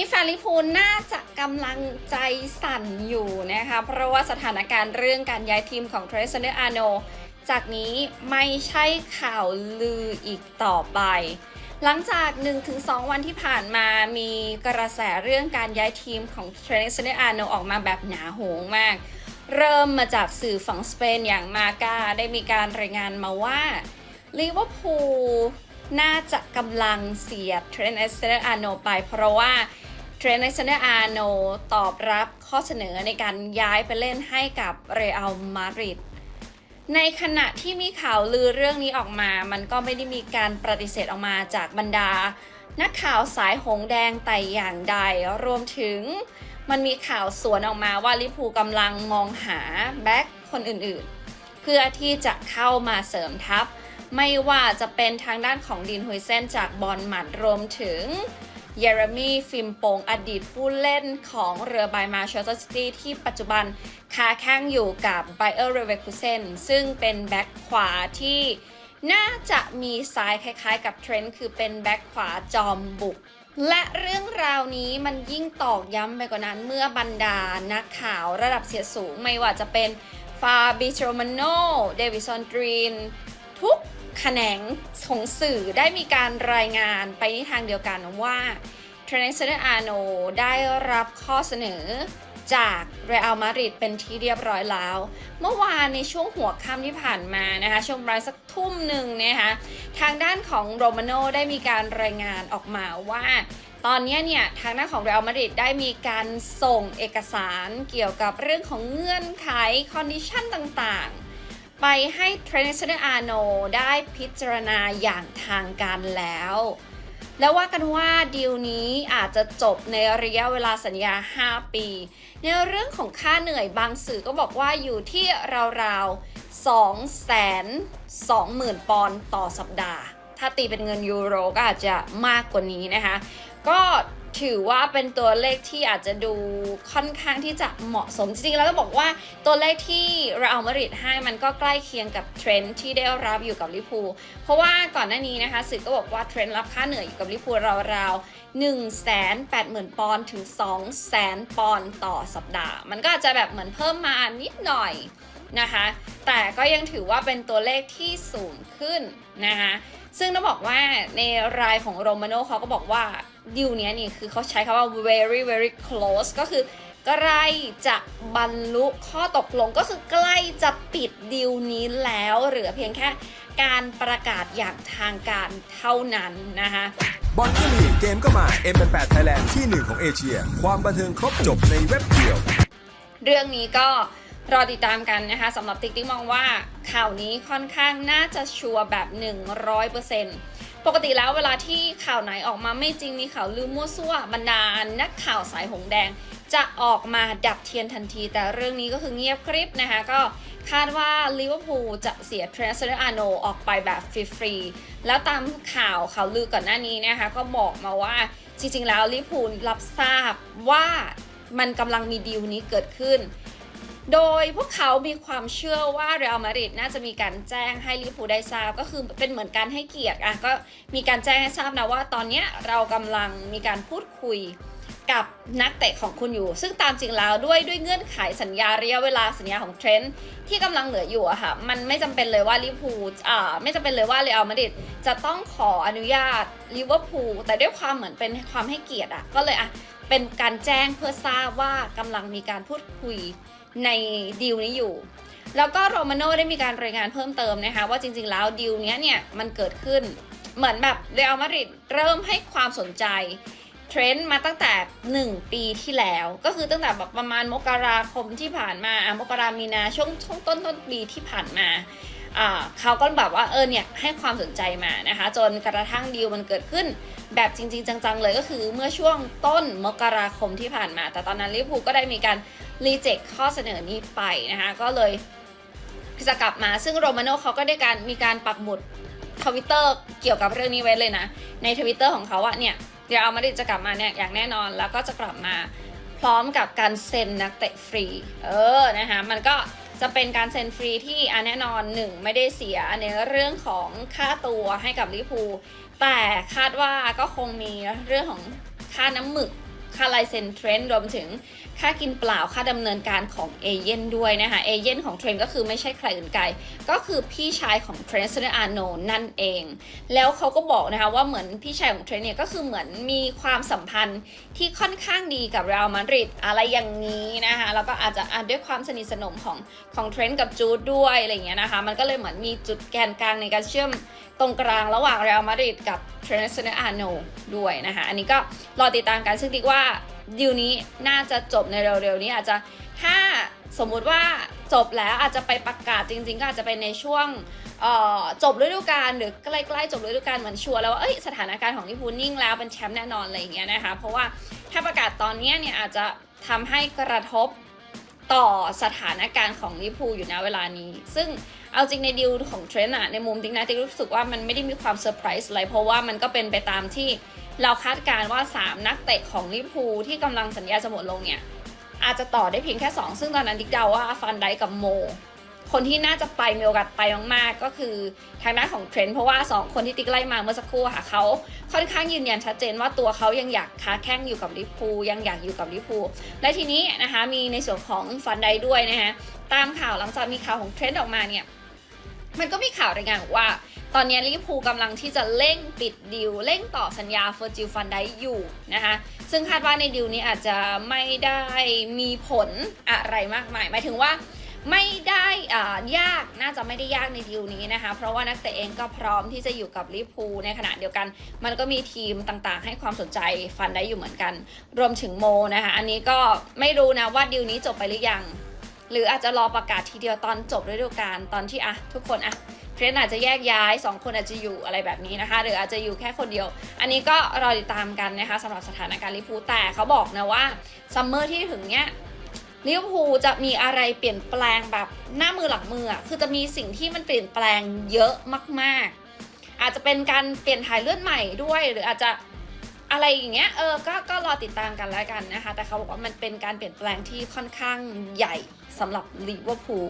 นี้แฟนลิพูลน่าจะกำลังใจสั่นอยู่นะคะ เพราะว่าสถานการณ์เรื่องการย้ายทีมของเทรซเนอร์อาโนจากนี้ไม่ใช่ข่าวลืออีกต่อไป หลังจาก 1-2 วันที่ผ่านมามีกระแสเรื่องการย้ายทีมของเทรนซ์เนอาโนออกมาแบบหนาโหงมาก เริ่มมาจากสื่อฝั่งสเปนอย่างมากาได้มีการรายงานมาว่าลิเวอร์พูลน่าจะกำลังเสียเทรนซ์เนอาโนไป เพราะว่า เทรนซ์เนอร์อาโนตอบรับข้อเสนอในการย้ายไปเล่นให้กับเรอัลมาดริดในขณะที่มีข่าวลือเรื่องนี้ออกมา มันก็ไม่ได้มีการปฏิเสธออกมาจากบรรดา นักข่าวสายหงแดงแต่อย่างใด รวมถึงมันมีข่าวสวนออกมาว่าลิพูกำลังมองหาแบ็คคนอื่นๆ เพื่อที่จะเข้ามาเสริมทัพ ไม่ว่าจะเป็นทางด้านของดินฮุยเซนจากบอลหมัดรวมถึง เยเรมีฟิมโปงอดีตผู้เล่นของเรือใบมาเชสเตอร์ซิตี้ที่ปัจจุบันคาแข้งอยู่กับไบเออร์เรเวคูเซนซึ่งเป็นแบ็คขวาที่น่าจะมีสายคล้ายๆกับเทรนด์คือเป็นแบ็คขวาจอมบุก และเรื่องราวนี้มันยิ่งตอกย้ำไปกว่านั้นเมื่อบรรดานักข่าวระดับเสียสูงไม่ว่าจะเป็นฟาบิโ o มโนเดวิสันดรีน ทุก แขนงของสื่อได้มีการรายงานไปในทางเดียวกันว่าเทรนเซเนอาโนได้รับข้อเสนอจากเรอัลมาดริดเป็นที่เรียบร้อยแล้ว เมื่อวานในช่วงหัวค่ำที่ผ่านมานะคะช่วงประมาณสักทุ่มหนึ่งนะคะทางด้านของโรมาโนได้มีการรายงานออกมาว่า ตอนนี้เนี่ยทางด้านของเรอัลมาดริดได้มีการส่งเอกสารเกี่ยวกับเรื่องของเงื่อนไขคอนดิชันต่างๆ ไปให้เทรนเซเนอาโนได้พิจารณาอย่างทางการแล้ว แล้วว่ากันว่าดีลนี้อาจจะจบในระยะเวลาสัญญา 5 ปี ในเรื่องของค่าเหนื่อยบางสื่อก็บอกว่าอยู่ที่ราวๆ2 2หมื่นปอนด์ต่อสัปดาห์ ถ้าตีเป็นเงินยูโรก็อาจจะมากกว่านี้นะคะ ก็ ถือว่าเป็นตัวเลขที่อาจจะดูค่อนข้างที่จะเหมาะสมจริงๆแล้วก็บอกว่าตัวเลขที่เราเอามาริดให้มันก็ใกล้เคียงกับเทรนด์ที่ได้รับอยู่กับลิพูเพราะว่าก่อนหน้านี้นะคะสื่อก็บอกว่าเทรนด์รับค่าเหนื่อยอยู่กับลิเวอร์พูราวๆ1 8 0 0 0 0 ปอนด์ถึง 2 0 0 0 0 0 ปอนด์ต่อสัปดาห์ มันก็อาจจะแบบเหมือนเพิ่มมานิดหน่อยนะคะ แต่ก็ยังถือว่าเป็นตัวเลขที่สูงขึ้นนะคะซึ่งต้องบอกว่าในรายของโรมาโนเขาก็บอกว่า ดิวเนี้ยนี่คือเขาใช้คำว่า very very close ก็คือใกล้จะบรรลุข้อตกลงก็คือใกล้จะปิดดิวนี้แล้วเหลือเพียงแค่การประกาศอย่างทางการเท่านั้นนะคะบอลก็มีเกมก็มา M8 Thailand ที่หนึ่งของเอเชีย ความบันเทิงครบจบในเว็บเดียว เรื่องนี้ก็รอติดตามกันนะคะสำหรับติ๊กติ๊กมองว่าข่าวนี้ค่อนข้างน่าจะชัวร์แบบ 100% ปกติแล้วเวลาที่ข่าวไหนออกมาไม่จริงมีข่าวลืมมั่วซั่วบรรดานักข่าวสายหงแดง จะออกมาดับเทียนทันที แต่เรื่องนี้ก็คือเงียบกริบนะคะ ก็คาดว่าลิเวอร์พูลจะเสียเทรนเซอร์อาโนออกไปแบบฟรีๆแล้วตามข่าวข่าวลือก่อนหน้านี้นะคะ ก็บอกมาว่าจริงๆแล้วลิเวอร์พูลรับทราบว่ามันกำลังมีดีลนี้เกิดขึ้น โดยพวกเขามีความเชื่อว่าเรอัลมาดริดน่าจะมีการแจ้งให้ลิเวอร์พูลได้ทราบ ก็คือเป็นเหมือนการให้เกียรติอะก็มีการแจ้งให้ทราบนะว่า ตอนนี้เรากำลังมีการพูดคุยกับนักเตะของคุณอยู่ ซึ่งตามจริงแล้วด้วยด้วยเงื่อนไขสัญญาระยะเวลาสัญญาของเทรนด์ที่กำลังเหลืออยู่อะค่ะมันไม่จำเป็นเลยว่าลิเวอร์พูลอ่าไม่จำเป็นเลยว่าเรอัลมาดริดจะต้องขออนุญาตลิเวอร์พูลแต่ด้วยความเหมือนเป็นความให้เกียรติอะก็เลยอะเป็นการแจ้งเพื่อทราบว่ากำลังมีการพูดคุย ในดีลนี้อยู่ แล้วก็โรมาโน่ได้มีการรายงานเพิ่มเติมนะคะ ว่าจริงๆแล้วดีลนี้เนี่ยมันเกิดขึ้นเหมือนแบบเรอัลมาดริดเริ่มให้ความสนใจเทรนด์มาตั้งแต่ 1 ปีที่แล้ว ก็คือตั้งแต่แบบประมาณมกราคมที่ผ่านมาอะมกรามีนาช่วงช่วงต้นต้นปีที่ผ่านมา เขาก็แบบว่าเออเนี่ยให้ความสนใจมานะคะ จนกระทั่งดีลมันเกิดขึ้น แบบจริง ๆ จังๆเลยก็คือเมื่อช่วงต้นมกราคมที่ผ่านมา แต่ตอนนั้นลิเวอร์พูลก็ได้มีการรีเจ็คข้อเสนอนี้ไปนะคะ ก็เลยจะกลับมาซึ่งโรมาโน่เขาก็ได้การมีการปักหมุดทวิตเตอร์เกี่ยวกับเรื่องนี้ไว้เลยนะ ในทวิตเตอร์ของเขาอะเนี่ยเดี๋ยวเอามาดิจะกลับมาเนี่ยอย่างแน่นอนแล้วก็จะกลับมาพร้อมกับการเซ็นนักเตะฟรี เออนะคะมันก็ จะเป็นการเซ็นฟรีที่อันแน่นอนหนึ่งไม่ได้เสียในเรื่องของค่าตัวให้กับลิเวอร์พูแต่คาดว่าก็คงมีเรื่องของค่าน้ำหมึก ค่าลายเซ็นเทรนด์รวมถึงค่ากินเปล่าค่าดำเนินการของเอเย่นด้วยนะคะเอเย่นของเทรนด์ก็คือไม่ใช่ใครอื่นไกล ก็คือพี่ชายของเทรนด์เซเนอาโนนั่นเอง แล้วเขาก็บอกนะคะว่าเหมือนพี่ชายของเทรนด์เนี่ยก็คือเหมือนมีความสัมพันธ์ที่ค่อนข้างดีกับเรอัลมาดริดอะไรอย่างนี้นะคะแล้วก็อาจจะด้วยความสนิทสนมของของเทรนด์กับจูดด้วยอะไรอย่างเงี้ยนะคะมันก็เลยเหมือนมีจุดแกนกลางในการเชื่อมตรงกลางระหว่างเรอัลมาดริดกับเทรนด์เซเนอาโนด้วยนะคะอันนี้ก็รอติดตามกันซึ่งดิกว่าดีลนี้น่าจะจบในเร็วๆนี้อาจจะถ้าสมมุติว่าจบแล้วอาจจะไปประกาศจริง ๆ ก็อาจจะเป็นในช่วงจบฤดูกาลหรือใกล้ๆจบฤดูกาลเหมือนชัวร์แล้วว่าเอ้ยสถานการณ์ของลิพูนิ่งแล้วเป็นแชมป์แน่นอนอะไรอย่างเงี้ยนะคะเพราะว่าถ้าประกาศตอนนี้เนี่ยอาจจะทำให้กระทบต่อสถานการณ์ของลิพูอยู่นะเวลานี้ ซึ่งเอาจริงในดีลของเทรนต์อะในมุมติ๊กนะติ๊กรู้สึกว่ามันไม่ได้มีความเซอร์ไพรส์อะไรเพราะว่ามันก็เป็นไปตามที่ เราคาดการณ์ว่า 3 นักเตะของลิเวอร์พูลที่กำลังสัญญาจะหมดลงเนี่ย อาจจะต่อได้เพียงแค่ 2 ซึ่งตอนนั้นติ๊กเดาว่าฟันไดกับโม คนที่น่าจะไปมีโอกาสไปมากๆ ก็คือทางด้านของเทรนด์เพราะว่า 2 คนที่ติ๊กไล่มาเมื่อสักครู่ค่ะเขาค่อนข้างยืนยันชัดเจนว่าตัวเขายังอยากค้าแข้งอยู่กับลิพูยังอยากอยู่กับลิพูและทีนี้นะคะมีในส่วนของฟันไดด้วยนะคะตามข่าวหลังจากมีข่าวของเทรนด์ออกมาเนี่ยมันก็มีข่าวรายงานว่า ตอนนี้ลิเวอร์พูลกำลังที่จะเร่งปิดดีลเร่งต่อสัญญาเฟอร์จิลฟันไดอยู่นะคะซึ่งคาดว่าในดีลนี้อาจจะไม่ได้มีผลอะไรมากมายหมายถึงว่าไม่ได้ยากน่าจะไม่ได้ยากในดีลนี้นะคะ เพราะว่านักเตะเองก็พร้อมที่จะอยู่กับลิพูในขณะเดียวกัน มันก็มีทีมต่างๆ ให้ความสนใจฟันได้อยู่เหมือนกัน รวมถึงโมนะคะอันนี้ก็ไม่รู้นะว่าดีลนี้จบไปหรือยัง หรืออาจจะรอประกาศทีเดียวตอนจบฤดูกาลตอนที่อะทุกคนอะ เทรนอาจจะแยกย้าย 2 คนอาจจะอยู่อะไรแบบนี้นะคะ หรืออาจจะอยู่แค่คนเดียว อันนี้ก็รอติดตามกันนะคะสำหรับสถานการณ์ลิเวอร์พูลแต่เขาบอกนะว่าซัมเมอร์ที่ถึงเนี้ยลิเวอร์พูลจะมีอะไรเปลี่ยนแปลงแบบหน้ามือหลังมืออะคือจะมีสิ่งที่มันเปลี่ยนแปลงเยอะมาก ๆ อาจจะเป็นการเปลี่ยนถ่ายเลือดใหม่ด้วย หรืออาจจะอะไรอย่างเงี้ยเออก็ก็รอติดตามกันแล้วกันนะคะ แต่เขาบอกว่ามันเป็นการเปลี่ยนแปลงที่ค่อนข้างใหญ่สำหรับลิเวอร์พูล